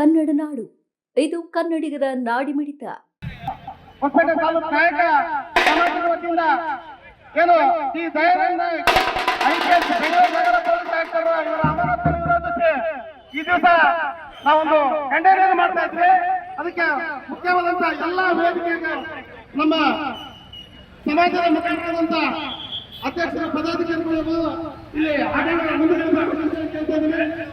ಕನ್ನಡ ನಾಡು. ಇದು ಕನ್ನಡಿಗರ ನಾಡಿಮಿಡಿತ. ಮಿಡಿತ ಈ ಐಪಿಎಸ್ ಅದಕ್ಕೆ ಎಲ್ಲ ನಮ್ಮ ಸಮಾಜದ ಮುಖಂಡರಾದಂತ ಅಧ್ಯಕ್ಷರ ಪದಾಧಿಕಾರಿಗಳು ಇಲ್ಲಿ ಆಡಳಿತ ಮುಂದೆ ಕೇಳ್ತಾ ಇದ್ದೀನಿ.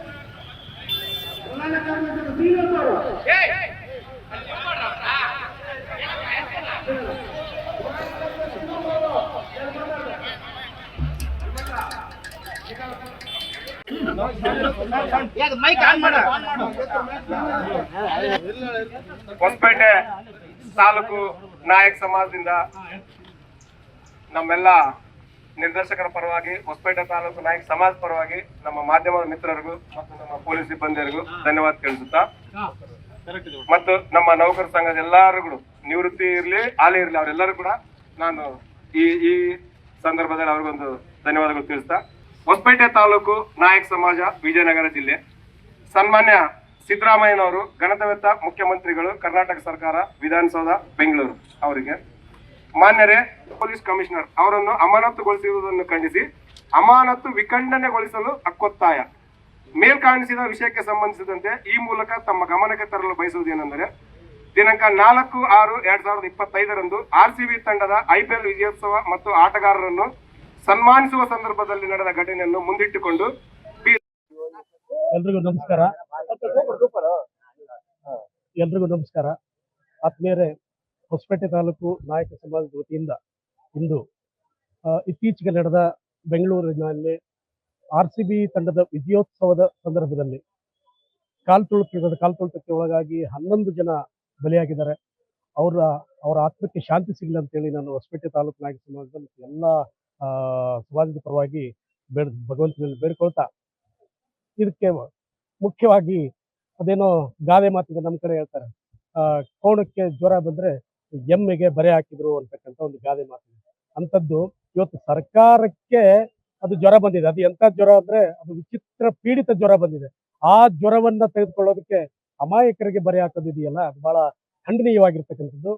ಹೊಸಪೇಟೆ ತಾಲೂಕು ನಾಯಕ್ ಸಮಾಜದಿಂದ ನಮ್ಮೆಲ್ಲ ನಿರ್ದೇಶಕರ ಪರವಾಗಿ ಹೊಸಪೇಟೆ ತಾಲೂಕು ನಾಯಕ ಸಮಾಜ ಪರವಾಗಿ ನಮ್ಮ ಮಾಧ್ಯಮದ ಮಿತ್ರರಿಗೂ ಮತ್ತು ನಮ್ಮ ಪೊಲೀಸ್ ಸಿಬ್ಬಂದಿಯರಿಗೂ ಧನ್ಯವಾದ ತಿಳಿಸುತ್ತಾ. ಮತ್ತು ನಮ್ಮ ನೌಕರ ಸಂಘದ ಎಲ್ಲರಿಗೂ ನಿವೃತ್ತಿ ಇರಲಿ ಹಾಲಿ ಇರಲಿ ಅವರೆಲ್ಲರೂ ಕೂಡ ನಾನು ಈ ಈ ಸಂದರ್ಭದಲ್ಲಿ ಅವ್ರಿಗೊಂದು ಧನ್ಯವಾದಗಳು ತಿಳಿಸ್ತಾ. ಹೊಸಪೇಟೆ ತಾಲೂಕು ನಾಯಕ ಸಮಾಜ ವಿಜಯನಗರ ಜಿಲ್ಲೆ. ಸನ್ಮಾನ್ಯ ಸಿದ್ದರಾಮಯ್ಯನವರು ಗಣತವೆತ್ತ ಮುಖ್ಯಮಂತ್ರಿಗಳು ಕರ್ನಾಟಕ ಸರ್ಕಾರ ವಿಧಾನಸೌಧ ಬೆಂಗಳೂರು ಅವರಿಗೆ. ಮಾನ್ಯರೇ ಪೊಲೀಸ್ ಕಮಿಷನರ್ ಅವರನ್ನು ಅಮಾನತುಗೊಳಿಸಿರುವುದನ್ನು ಖಂಡಿಸಿ ಅಮಾನತು ವಿಖಂಡನೆಗೊಳಿಸಲು ಹಕ್ಕೊತ್ತಾಯ ಮೇಲ್ಕಾಣಿಸಿದ ವಿಷಯಕ್ಕೆ ಸಂಬಂಧಿಸಿದಂತೆ ಈ ಮೂಲಕ ತಮ್ಮ ಗಮನಕ್ಕೆ ತರಲು ಬಯಸುವುದೇನೆಂದರೆ ದಿನಾಂಕ ನಾಲ್ಕು ಆರು ಎರಡ್ ಸಾವಿರದ ಇಪ್ಪತ್ತೈದರಂದು ಆರ್ ಸಿ ಬಿ ತಂಡದ ಐಪಿಎಲ್ ವಿಜಯೋತ್ಸವ ಮತ್ತು ಆಟಗಾರರನ್ನು ಸನ್ಮಾನಿಸುವ ಸಂದರ್ಭದಲ್ಲಿ ನಡೆದ ಘಟನೆಯನ್ನು ಮುಂದಿಟ್ಟುಕೊಂಡು ಎಲ್ರಿಗೂ ನಮಸ್ಕಾರ. ಎಲ್ರಿಗೂ ನಮಸ್ಕಾರ. ಆತ್ಮೀಯರೇ ಹೊಸಪೇಟೆ ತಾಲೂಕು ನಾಯಕ ಸಮಾಜದ ವತಿಯಿಂದ ಇಂದು ಇತ್ತೀಚೆಗೆ ನಡೆದ ಬೆಂಗಳೂರಿನಲ್ಲಿ ಆರ್ ಸಿ ಬಿ ತಂಡದ ವಿಜಯೋತ್ಸವದ ಸಂದರ್ಭದಲ್ಲಿ ಕಾಲ್ತುಳುಕಿದ, ಕಾಲ್ತುಳಿತಕ್ಕೆ ಒಳಗಾಗಿ ಹನ್ನೊಂದು ಜನ ಬಲಿಯಾಗಿದ್ದಾರೆ. ಅವರ ಅವರ ಆತ್ಮಕ್ಕೆ ಶಾಂತಿ ಸಿಗಲಿ ಅಂತೇಳಿ ನಾನು ಹೊಸಪೇಟೆ ತಾಲೂಕು ನಾಯಕ ಸಮಾಜದ ಮತ್ತು ಎಲ್ಲ ಸಮಾಜದ ಪರವಾಗಿ ಬೇಡ, ಭಗವಂತನಲ್ಲಿ ಬೇಡ್ಕೊಳ್ತಾ ಇದಕ್ಕೆ ಮುಖ್ಯವಾಗಿ ಅದೇನೋ ಗಾದೆ ಮಾತಿದೆ ನಮ್ಮ ಕಡೆ ಹೇಳ್ತಾರೆ. ಕೋಣಕ್ಕೆ ಜ್ವರ ಬಂದ್ರೆ ಎಮ್ಮೆಗೆ ಬರೆ ಹಾಕಿದ್ರು ಅಂತಕ್ಕಂಥ ಒಂದು ಗಾದೆ ಮಾತು. ಅಂಥದ್ದು ಇವತ್ತು ಸರ್ಕಾರಕ್ಕೆ ಅದು ಜ್ವರ ಬಂದಿದೆ. ಅದು ಎಂಥ ಜ್ವರ ಅಂದ್ರೆ ಅದು ವಿಚಿತ್ರ ಪೀಡಿತ ಜ್ವರ ಬಂದಿದೆ. ಆ ಜ್ವರವನ್ನ ತೆಗೆದುಕೊಳ್ಳೋದಕ್ಕೆ ಅಮಾಯಕರಿಗೆ ಬರೆ ಹಾಕೋದಿದೆಯಲ್ಲ? ಅದು ಬಹಳ ಖಂಡನೀಯವಾಗಿರ್ತಕ್ಕಂಥದ್ದು.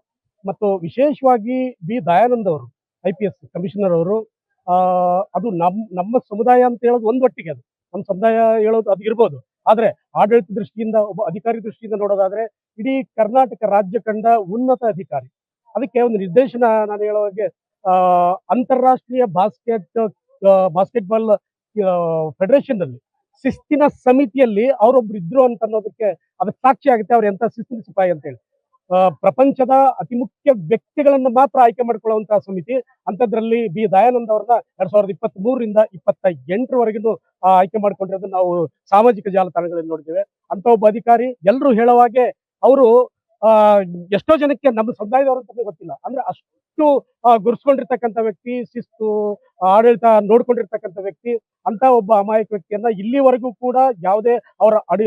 ಮತ್ತು ವಿಶೇಷವಾಗಿ ಬಿ. ದಯಾನಂದ್ ಅವರು, ಐ ಪಿ ಎಸ್ ಕಮಿಷನರ್ ಅವರು ಅದು ನಮ್ಮ ನಮ್ಮ ಸಮುದಾಯ ಅಂತ ಹೇಳೋದು ಒಂದು ಒಟ್ಟಿಗೆ ಅದು. ನಮ್ಮ ಸಮುದಾಯ ಹೇಳೋದು ಅದು ಇರ್ಬೋದು. ಆದ್ರೆ ಆಡಳಿತ ದೃಷ್ಟಿಯಿಂದ ಒಬ್ಬ ಅಧಿಕಾರಿ ದೃಷ್ಟಿಯಿಂದ ನೋಡೋದಾದ್ರೆ ಇಡೀ ಕರ್ನಾಟಕ ರಾಜ್ಯ ಕಂಡ ಉನ್ನತ ಅಧಿಕಾರಿ. ಅದಕ್ಕೆ ಒಂದು ನಿರ್ದೇಶನ ನಾನು ಹೇಳೋ ಹಾಗೆ ಅಂತಾರಾಷ್ಟ್ರೀಯ ಬಾಸ್ಕೆಟ್ ಬಾಸ್ಕೆಟ್ಬಾಲ್ ಫೆಡರೇಷನ್ ಅಲ್ಲಿ ಶಿಸ್ತಿನ ಸಮಿತಿಯಲ್ಲಿ ಅವರೊಬ್ರು ಇದ್ರು ಅಂತ ಅನ್ನೋದಕ್ಕೆ ಅದಕ್ಕೆ ಸಾಕ್ಷಿ ಆಗುತ್ತೆ. ಅವ್ರು ಎಂತ ಶಿಸ್ತಿನ ಸಿಪಾಯಿ ಅಂತ ಹೇಳಿ. ಪ್ರಪಂಚದ ಅತಿ ಮುಖ್ಯ ವ್ಯಕ್ತಿಗಳನ್ನ ಮಾತ್ರ ಆಯ್ಕೆ ಮಾಡಿಕೊಳ್ಳುವಂತಹ ಸಮಿತಿ ಅಂತದ್ರಲ್ಲಿ ಬಿ. ದಯಾನಂದ್ ಅವ್ರನ್ನ ಎರಡ್ ಸಾವಿರದ ಇಪ್ಪತ್ತ್ ಮೂರರಿಂದ ಇಪ್ಪತ್ತ ಎಂಟರವರೆಗೂ ಆಯ್ಕೆ ಮಾಡ್ಕೊಂಡಿರೋದು ನಾವು ಸಾಮಾಜಿಕ ಜಾಲತಾಣಗಳಲ್ಲಿ ನೋಡಿದ್ದೇವೆ. ಅಂತ ಒಬ್ಬ ಅಧಿಕಾರಿ ಎಲ್ಲರೂ ಹೇಳುವಾಗೆ ಅವರು ಎಷ್ಟೋ ಜನಕ್ಕೆ ನಮ್ಮ ಸಮುದಾಯದವರು ಗೊತ್ತಿಲ್ಲ. ಅಂದ್ರೆ ಅಷ್ಟು ಗುರುಸ್ಕೊಂಡಿರ್ತಕ್ಕಂಥ ವ್ಯಕ್ತಿ ಶಿಸ್ತು ಆಡಳಿತ ನೋಡ್ಕೊಂಡಿರ್ತಕ್ಕಂಥ ವ್ಯಕ್ತಿ ಅಂತ ಒಬ್ಬ ಅಮಾಯಕ ವ್ಯಕ್ತಿಯನ್ನ ಇಲ್ಲಿವರೆಗೂ ಕೂಡ ಯಾವುದೇ ಅವರ ಅಡಿ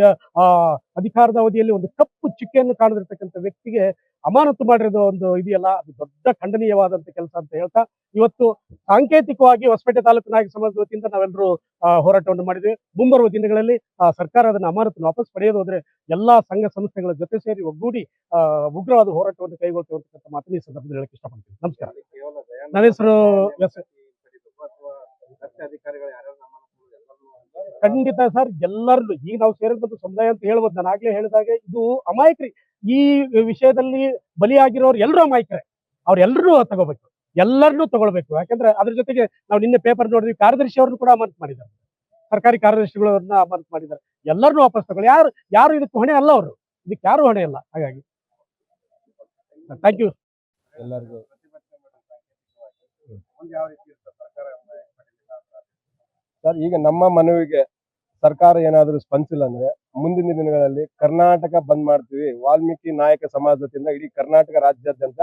ಅಧಿಕಾರದ ಅವಧಿಯಲ್ಲಿ ಒಂದು ಕಪ್ಪು ಚುಕ್ಕೆಯನ್ನು ಕಾಣದಿರ್ತಕ್ಕಂಥ ವ್ಯಕ್ತಿಗೆ ಅಮಾನತು ಮಾಡಿರೋದು ಒಂದು ಇದೆಯಲ್ಲ ಅದು ದೊಡ್ಡ ಖಂಡನೀಯವಾದಂತ ಕೆಲಸ ಅಂತ ಹೇಳ್ತಾ ಇವತ್ತು ಸಾಂಕೇತಿಕವಾಗಿ ಹೊಸಪೇಟೆ ತಾಲೂಕು ನಾಯಕ ಸಮಾಜದ ವತಿಯಿಂದ ನಾವೆಲ್ಲರೂ ಹೋರಾಟವನ್ನು ಮಾಡಿದ್ವಿ. ಮುಂಬರುವ ದಿನಗಳಲ್ಲಿ ಆ, ಸರ್ಕಾರ ಅದನ್ನ ಅಮಾನತನ್ನು ವಾಪಸ್ ಪಡೆಯೋದು ಹೋದ್ರೆ ಎಲ್ಲಾ ಸಂಘ ಸಂಸ್ಥೆಗಳ ಜೊತೆ ಸೇರಿ ಒಗ್ಗೂಡಿ ಉಗ್ರವಾದ ಹೋರಾಟವನ್ನು ಕೈಗೊಳ್ತೇವೆ ಮಾತನ್ನ ಈ ಸಂದರ್ಭದಲ್ಲಿ ಹೇಳಕ್ಕೆ ಇಷ್ಟಪಡ್ತೀನಿ. ನಮಸ್ಕಾರ. ನನ್ನ ಹೆಸರು ಎಸ್ ಖಂಡಿತ ಸರ್ ಎಲ್ಲರಲ್ಲೂ ಈಗ ನಾವು ಸೇರಿದಂತ ಸಮುದಾಯ ಅಂತ ಹೇಳ್ಬೋದು. ನಾನು ಆಗ್ಲೇ ಹೇಳಿದಾಗೆ ಇದು ಅಮಾಯಕ್ರಿ. ಈ ವಿಷಯದಲ್ಲಿ ಬಲಿಯಾಗಿರೋರು ಎಲ್ಲರೂ ಅಮಾಯಕರೇ. ಅವ್ರೆಲ್ಲರೂ ತಗೋಬೇಕು. ಎಲ್ಲರನ್ನೂ ತಗೊಳ್ಬೇಕು. ಯಾಕಂದ್ರೆ ಅದ್ರ ಜೊತೆಗೆ ನಾವು ನಿನ್ನೆ ಪೇಪರ್ ನೋಡಿದ್ವಿ ಕಾರ್ಯದರ್ಶಿ ಅವ್ರನ್ನು ಕೂಡ ಅಮಾನತ್ ಮಾಡಿದ್ದಾರೆ. ಸರ್ಕಾರಿ ಕಾರ್ಯದರ್ಶಿಗಳನ್ನ ಅಮಾನತ್ ಮಾಡಿದ್ದಾರೆ. ಎಲ್ಲರನ್ನೂ ವಾಪಸ್ ತಗೊಳ್ಳಿ. ಯಾರು ಯಾರು ಇದಕ್ಕೆ ಹೊಣೆ ಅಲ್ಲ ಅವರು. ಇದಕ್ಕೆ ಯಾರು ಹೊಣೆ ಅಲ್ಲ ಹಾಗಾಗಿ. ಥ್ಯಾಂಕ್ ಯು ಎಲ್ಲರಿಗೂ ಸರ್, ಈಗ ನಮ್ಮ ಮನವಿಗೆ ಸರ್ಕಾರ ಏನಾದರೂ ಸ್ಪಂದಿಸಿಲ್ಲ ಅಂದ್ರೆ ಮುಂದಿನ ದಿನಗಳಲ್ಲಿ ಕರ್ನಾಟಕ ಬಂದ್ ಮಾಡ್ತೀವಿ. ವಾಲ್ಮೀಕಿ ನಾಯಕ ಸಮಾಜದಿಂದ ಇಡೀ ಕರ್ನಾಟಕ ರಾಜ್ಯಾದ್ಯಂತ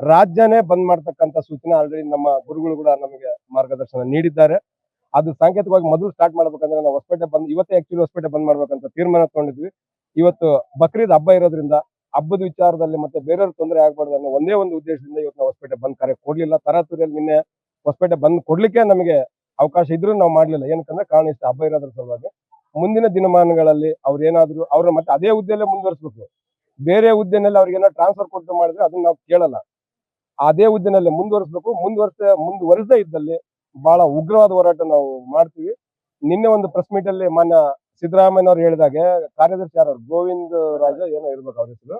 ರಾಜ್ಯನೇ ಬಂದ್ ಮಾಡ್ತಕ್ಕಂತ ಸೂಚನೆ ಆಲ್ರೆಡಿ ನಮ್ಮ ಗುರುಗಳು ಕೂಡ ನಮಗೆ ಮಾರ್ಗದರ್ಶನ ನೀಡಿದ್ದಾರೆ. ಅದು ಸಾಂಕೇತಿಕವಾಗಿ ಮೊದಲು ಸ್ಟಾರ್ಟ್ ಮಾಡ್ಬೇಕಂದ್ರೆ ನಾವು ಹೊಸಪೇಟೆ ಬಂದ್, ಇವತ್ತೇ ಆಕ್ಚುಲಿ ಹೊಸಪೇಟೆ ಬಂದ್ ಮಾಡ್ಬೇಕಂತ ತೀರ್ಮಾನ ತಗೊಂಡಿದ್ವಿ. ಇವತ್ತು ಬಕ್ರೀದ್ ಹಬ್ಬ ಇರೋದ್ರಿಂದ ಹಬ್ಬದ ವಿಚಾರದಲ್ಲಿ ಮತ್ತೆ ಬೇರೆಯವ್ರ ತೊಂದರೆ ಆಗ್ಬಾರ್ದು ಅನ್ನೋ ಒಂದೇ ಒಂದು ಉದ್ದೇಶದಿಂದ ಇವತ್ತು ನಾವು ಹೊಸಪೇಟೆ ಬಂದ್ ಕರೆ ಕೊಡ್ಲಿಲ್ಲ ತರಾತುರಿಯಲ್ಲಿ ನಿನ್ನೆ ಹೊಸಪೇಟೆ ಬಂದ್ ಕೊಡ್ಲಿಕ್ಕೆ ನಮಗೆ ಅವಕಾಶ ಇದ್ರೂ ನಾವು ಮಾಡ್ಲಿಲ್ಲ. ಏನಕ್ಕಂದ್ರೆ ಕಾರಣ ಇಷ್ಟ ಹಬ್ಬ ಇರೋದ್ರ ಸಲುವಾಗಿ ಮುಂದಿನ ದಿನಮಾನಗಳಲ್ಲಿ ಅವ್ರು ಏನಾದ್ರು ಅವ್ರ ಮತ್ತೆ ಅದೇ ಹುದ್ದೆಯಲ್ಲೇ ಮುಂದುವರಿಸ್ಬೇಕು. ಬೇರೆ ಹುದ್ದೆನಲ್ಲಿ ಅವ್ರಿಗೆ ಏನೋ ಟ್ರಾನ್ಸ್ಫರ್ ಕೊಟ್ಟು ಮಾಡಿದ್ರೆ ಅದನ್ನ ನಾವು ಕೇಳಲ್ಲ. ಅದೇ ಹುದ್ದೆನಲ್ಲೇ ಮುಂದುವರಿಸ್ಬೇಕು. ಮುಂದುವರ್ಸ ಮುಂದುವರಿಸದೇ ಇದ್ದಲ್ಲಿ ಬಹಳ ಉಗ್ರವಾದ ಹೋರಾಟ ನಾವು ಮಾಡ್ತೀವಿ. ನಿನ್ನೆ ಒಂದು ಪ್ರೆಸ್ ಮೀಟ್ ಅಲ್ಲಿ ಮಾನ್ಯ ಸಿದ್ದರಾಮಯ್ಯ ಅವ್ರು ಹೇಳಿದಾಗೆ ಕಾರ್ಯದರ್ಶಿ ಯಾರು ಅವ್ರು? ಗೋವಿಂದ ರಾಜ ಏನೋ ಇರ್ಬೇಕು ಅವ್ರ ಹೆಸರು.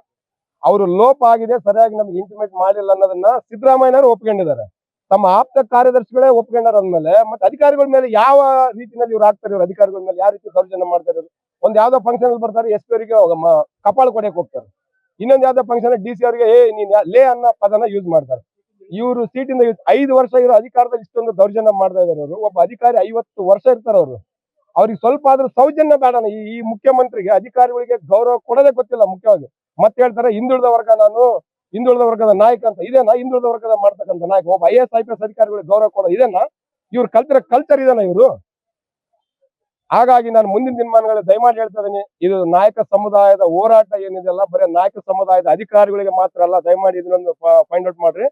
ಅವರು ಲೋಪ ಆಗಿದೆ, ಸರಿಯಾಗಿ ನಮ್ಗೆ ಇಂಟಿಮೇಟ್ ಮಾಡಿಲ್ಲ ಅನ್ನೋದನ್ನ ಸಿದ್ದರಾಮಯ್ಯನವರು ಒಪ್ಕೊಂಡಿದ್ದಾರೆ. ತಮ್ಮ ಆಪ್ತ ಕಾರ್ಯದರ್ಶಿಗಳೇ ಒಪ್ಕೊಂಡಾರ ಅಂದ್ಮೇಲೆ ಮತ್ತೆ ಅಧಿಕಾರಿಗಳ ಮೇಲೆ ಯಾವ ರೀತಿಯಲ್ಲಿ ಇವ್ರು ಆಗ್ತಾರೆ ಇವ್ರು ಅಧಿಕಾರಿಗಳ ಮೇಲೆ ಯಾವ ರೀತಿ ದೌರ್ಜನ್ಯ ಮಾಡ್ತಾರೆ? ಒಂದ್ ಯಾವ್ದೋ ಫಂಕ್ಷನ್ ಬರ್ತಾರೆ, ಎಸ್ ಪಿ ಅವರಿಗೆ ಕಪಾಳ ಕೊಡಕ್ಕೆ ಹೋಗ್ತಾರೆ. ಇನ್ನೊಂದ್ ಯಾವ್ದೋ ಫಂಕ್ಷನ್ ಡಿ ಸಿ ಅವರಿಗೆ, ಏ, ನೀನ್ ಲೇ ಅನ್ನೋ ಪದನ ಯೂಸ್ ಮಾಡ್ತಾರೆ. ಇವರು ಸೀಟಿಂದ ಐದು ವರ್ಷ ಇರೋ ಅಧಿಕಾರದಲ್ಲಿ ಇಷ್ಟೊಂದು ದೌರ್ಜನ್ಯ ಮಾಡ್ತಾ ಇದಾರೆ ಅವರು. ಒಬ್ಬ ಅಧಿಕಾರಿ ಐವತ್ತು ವರ್ಷ ಇರ್ತಾರೆ ಅವರು. ಅವ್ರಿಗೆ ಸ್ವಲ್ಪ ಆದ್ರೂ ಸೌಜನ್ಯ ಬೇಡ ಈ ಈ ಮುಖ್ಯಮಂತ್ರಿಗೆ ಅಧಿಕಾರಿಗಳಿಗೆ ಗೌರವ ಕೊಡೋದೇ ಗೊತ್ತಿಲ್ಲ ಮುಖ್ಯವಾಗಿ. ಮತ್ತೆ ಹೇಳ್ತಾರೆ, ಹಿಂದುಳಿದ ವರ್ಗ ನಾನು ಹಿಂದುಳಿದ ವರ್ಗದ ನಾಯಕ ಅಂತ, ಇದೇನಾ? ಹಿಂದುಳಿದ ವರ್ಗದ ಮಾಡ್ತಕ್ಕಂಥ ನಾಯಕ, ಒಬ್ಬ I S I P S ಅಧಿಕಾರಿಗಳಿಗೆ ಗೌರವ ಕೊಡೋ ಇದೇನಾ? ಇವ್ರು ಕಲ್ತಿರೋ ಕಲ್ಚರ್ ಇದೇನಾ ಇವರು? ಹಾಗಾಗಿ ನಾನು ಮುಂದಿನ ದಿನಮಾನಗಳಲ್ಲಿ ದಯಮಾಡಿ ಹೇಳ್ತಾ ಇದ್ದೀನಿ, ಇದು ನಾಯಕ ಸಮುದಾಯದ ಹೋರಾಟ ಏನಿದೆಯಲ್ಲ ಬರೀ ನಾಯಕ ಸಮುದಾಯದ ಅಧಿಕಾರಿಗಳಿಗೆ ಮಾತ್ರ ಅಲ್ಲ, ದಯಮಾಡಿ ಇದನ್ನೊಂದು ಫೈಂಡ್ ಔಟ್ ಮಾಡ್ರಿ.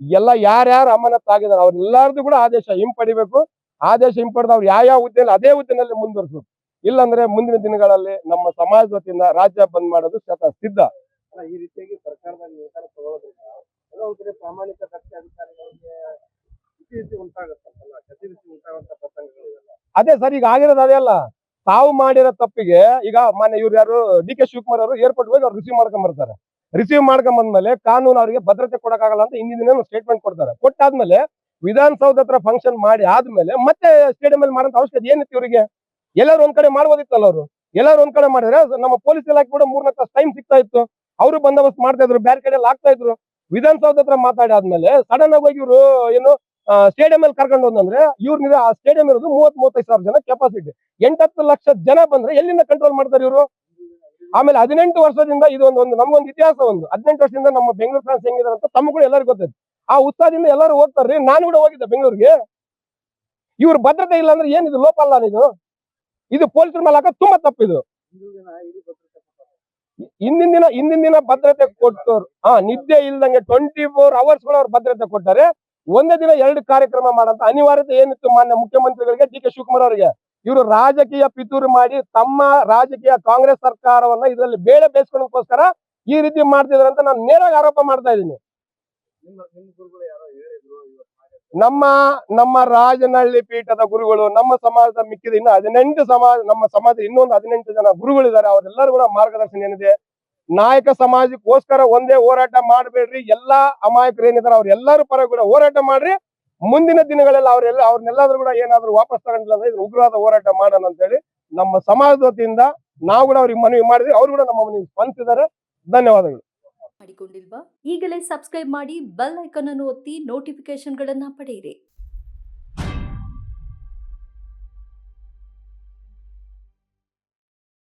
ಎಲ್ಲ ಯಾರ್ಯಾರು ಅಮಾನತ್ ಆಗಿದ್ದಾರೆ, ಅವ್ರೆಲ್ಲಾರ್ದು ಕೂಡ ಆದೇಶ ಹಿಂಪಡಿಬೇಕು. ಆದೇಶ ಹಿಂಪಡೆದ ಅವ್ರು ಯಾವ ಯಾವ ಹುದ್ದೆಯಲ್ಲಿ ಅದೇ ಹುದ್ದೆನಲ್ಲಿ ಮುಂದುವರಿಸಬೇಕು. ಇಲ್ಲಾಂದ್ರೆ ಮುಂದಿನ ದಿನಗಳಲ್ಲಿ ನಮ್ಮ ಸಮಾಜ ವತಿಯಿಂದ ರಾಜ್ಯ ಬಂದ್ ಮಾಡೋದು ಸಿದ್ಧ. ಈ ರೀತಿಯಾಗಿ ಸರ್ಕಾರದ ನಿರ್ಧಾರ ತಗೊಳ್ಳೋದ್ರಿಂದ ಎಲ್ಲೋ ಒಂದ್ ಕಡೆ ಪ್ರಾಮಾಣಿಕ ದಕ್ಷ ಅಧಿಕಾರಿಗಳಿಗೆ ಉಂಟಾಗುತ್ತಲ್ಲ ಉಂಟಾಗುವಂತ ಪ್ರಸಂಗಗಳಿವೆಲ್ಲ. ಅದೇ ಸರ್, ಈಗ ಆಗಿರೋದು ಅದೇ ಅಲ್ಲ. ತಾವು ಮಾಡಿರೋ ತಪ್ಪಿಗೆ ಈಗ ಮಾನ್ಯ ಇವ್ರು ಯಾರು, ಡಿ ಕೆ ಶಿವಕುಮಾರ್ ಅವರು ಏರ್ಪೋರ್ಟ್ ಹೋಗಿ ಅವ್ರು ರಿಸೀವ್ ಮಾಡ್ಕೊಂಡ್ ಬರ್ತಾರೆ. ರಿಸೀವ್ ಮಾಡ್ಕೊಂಡ್ ಬಂದ್ಮೇಲೆ ಕಾನೂನು ಅವರಿಗೆ ಭದ್ರತೆ ಕೊಡಕ್ಕಾಗಲ್ಲ ಅಂತ ಹಿಂದಿನ ದಿನ ಸ್ಟೇಟ್ಮೆಂಟ್ ಕೊಡ್ತಾರೆ. ಕೊಟ್ಟಾದ್ಮೇಲೆ ವಿಧಾನಸೌಧ ಹತ್ರ ಫಂಕ್ಷನ್ ಮಾಡಿ ಆದ್ಮೇಲೆ ಮತ್ತೆ ಸ್ಟೇಡಿಯಂ ಅಲ್ಲಿ ಮಾಡೋಂತ ಅವಶ್ಯಕತೆ ಏನಿತ್ತು ಇವರಿಗೆ? ಎಲ್ಲರೂ ಒಂದ್ ಕಡೆ ಮಾಡ್ಬೋದಿತ್ತಲ್ಲ ಅವರು? ಎಲ್ಲರೂ ಒಂದ್ ಕಡೆ ಮಾಡಿದ್ರೆ ನಮ್ಮ ಪೊಲೀಸ್ ಇಲಾಖೆ ಕೂಡ ಮೂರ್ನಾಲ್ಕು ತಾಸು ಟೈಮ್ ಸಿಗ್ತಾ ಇತ್ತು. ಅವರು ಬಂದೋಬಸ್ತ್ ಮಾಡ್ತಾ ಇದ್ರು, ಬೇರೆ ಕಡೆ ಆಗ್ತಾ ಇದ್ರು. ವಿಧಾನಸೌಧ ಹತ್ರ ಮಾತಾಡಿ ಆದ್ಮೇಲೆ ಸಡನ್ ಆಗಿ ಹೋಗಿ ಇವರು ಏನು ಸ್ಟೇಡಿಯಂ ಅಲ್ಲಿ ಕರ್ಕೊಂಡು ಹೋದಂದ್ರೆ ಇವ್ರಿಗೆ ಆ ಸ್ಟೇಡಿಯಂ ಇರೋದು ಮೂವತ್ ಮೂವತ್ತೈದು ಸಾವಿರ ಜನ ಕೆಪಾಸಿಟಿ ಎಂಟತ್ತು ಲಕ್ಷ ಜನ ಬಂದ್ರೆ ಎಲ್ಲಿಂದ ಕಂಟ್ರೋಲ್ ಮಾಡ್ತಾರೆ ಇವರು? ಆಮೇಲೆ ಹದಿನೆಂಟು ವರ್ಷದಿಂದ ಇದು ಒಂದು ಒಂದು, ನಮ್ಗೊಂದು ಇತಿಹಾಸ ಒಂದು. ಹದಿನೆಂಟು ವರ್ಷದಿಂದ ನಮ್ಮ ಬೆಂಗಳೂರು ಫ್ರಾನ್ಸ್ ಹೆಂಗಿದಾರೆ ಅಂತ ತಮ್ಮ ಕೂಡ ಎಲ್ಲರಿಗೂ ಗೊತ್ತೈತೆ ಆ ಉತ್ಸಾಹದಿಂದ ಎಲ್ಲರೂ ಹೋಗ್ತಾರ್ರಿ ನಾನು ಕೂಡ ಹೋಗಿದ್ದೆ ಬೆಂಗಳೂರಿಗೆ. ಇವ್ರ ಭದ್ರತೆ ಇಲ್ಲ ಅಂದ್ರೆ ಏನಿದು ಲೋಪ ಅಲ್ಲ ಇದು? ಇದು ಪೊಲೀಸರ ಮೇಲೆ ಹಾಕೋದು ತುಂಬಾ ತಪ್ಪಿದು ಹಿಂದಿನ ದಿನ ಹಿಂದಿನ ದಿನ ಭದ್ರತೆ ಕೊಟ್ಟವ್ರು, ಹಾ, ನಿದ್ದೆ ಇಲ್ದಂಗೆ ಟ್ವೆಂಟಿ ಫೋರ್ ಅವರ್ಸ್ಗಳು ಅವ್ರು ಭದ್ರತೆ ಕೊಟ್ಟಾರೆ ಒಂದೇ ದಿನ ಎರಡು ಕಾರ್ಯಕ್ರಮ ಮಾಡಂತ ಅನಿವಾರ್ಯತೆ ಏನಿತ್ತು ಮಾನ್ಯ ಮುಖ್ಯಮಂತ್ರಿಗಳಿಗೆ ಡಿ ಕೆ ಶಿವಕುಮಾರ್ ಅವರಿಗೆ. ಇವರು ರಾಜಕೀಯ ಪಿತೂರು ಮಾಡಿ ತಮ್ಮ ರಾಜಕೀಯ ಕಾಂಗ್ರೆಸ್ ಸರ್ಕಾರವನ್ನ ಇದರಲ್ಲಿ ಬೇಳೆ ಬೇಯಿಸ್ಕೊಳ್ಳೋದಕ್ಕೋಸ್ಕರ ಈ ರೀತಿ ಮಾಡ್ತಿದಾರೆ ಅಂತ ನಾನು ನೇರವಾಗಿ ಆರೋಪ ಮಾಡ್ತಾ ಇದ್ದೀನಿ. ನಮ್ಮ ನಮ್ಮ ರಾಜನಹಳ್ಳಿ ಪೀಠದ ಗುರುಗಳು, ನಮ್ಮ ಸಮಾಜದ ಮಿಕ್ಕಿದ ಇನ್ನು ಹದಿನೆಂಟು ಸಮಾಜ, ನಮ್ಮ ಸಮಾಜದ ಇನ್ನೊಂದು ಹದಿನೆಂಟು ಜನ ಗುರುಗಳಿದ್ದಾರೆ. ಅವರೆಲ್ಲರೂ ಕೂಡ ಮಾರ್ಗದರ್ಶನ ಏನಿದೆ? ನಾಯಕ ಸಮಾಜಕ್ಕೋಸ್ಕರ ಒಂದೇ ಹೋರಾಟ ಮಾಡಬೇಡ್ರಿ. ಎಲ್ಲಾ ಅಮಾಯಕರು ಏನಿದ್ದಾರೆ, ಅವ್ರೆಲ್ಲರೂ ಪರ ಕೂಡ ಹೋರಾಟ ಮಾಡ್ರಿ. ಮುಂದಿನ ದಿನಗಳಲ್ಲಿ ಅವರೆಲ್ಲ, ಅವ್ರನ್ನೆಲ್ಲಾದ್ರೂ ಕೂಡ ಏನಾದ್ರು ವಾಪಸ್ ತಗೊಂಡಿಲ್ಲ ಅಂದ್ರೆ ಇದ್ರ ಉಗ್ರವಾದ ಹೋರಾಟ ಮಾಡೋಣ ಅಂತ ಹೇಳಿ ನಮ್ಮ ಸಮಾಜದ ವತಿಯಿಂದ ನಾವು ಕೂಡ ಅವ್ರಿಗೆ ಮನವಿ ಮಾಡಿದ್ವಿ. ಅವ್ರು ಕೂಡ ನಮ್ಮ ಮನವಿ ಸ್ಪಂದಿಸಿದ್ದಾರೆ. ಧನ್ಯವಾದಗಳು. ಮಾಡಿಕೊಂಡಿಲ್ವಾ? ಈಗಲೇ ಸಬ್ಸ್ಕ್ರೈಬ್ ಮಾಡಿ ಬೆಲ್ ಐಕನ್ ಅನ್ನು ಒತ್ತಿ ನೋಟಿಫಿಕೇಶನ್ಗಳನ್ನ ಪಡೆಯಿರಿ.